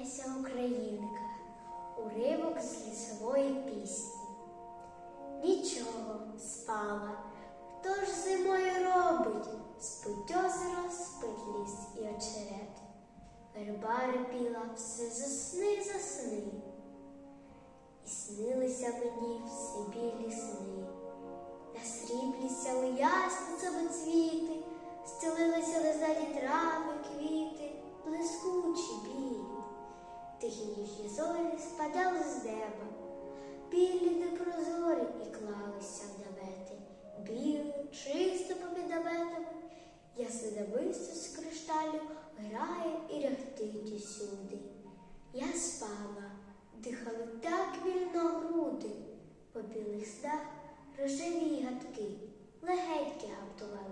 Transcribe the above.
Леся Українка, уривок з лісової пісні. Нічого спала, хто ж зимою робить, спить озеро, спить ліс і очерет. Верба репіла все засни, засни. І снилися мені все білі сни. На сріблі сяли ясницями цвіти, зорі спадали з неба, білі непрозорі і клалися в намети, білі, чисто помід наметами, ясне з кришталю грає і ряхтить усюди. Я спала, дихали так вільно груди, по білих снах рожеві гадки, легенькі гаптували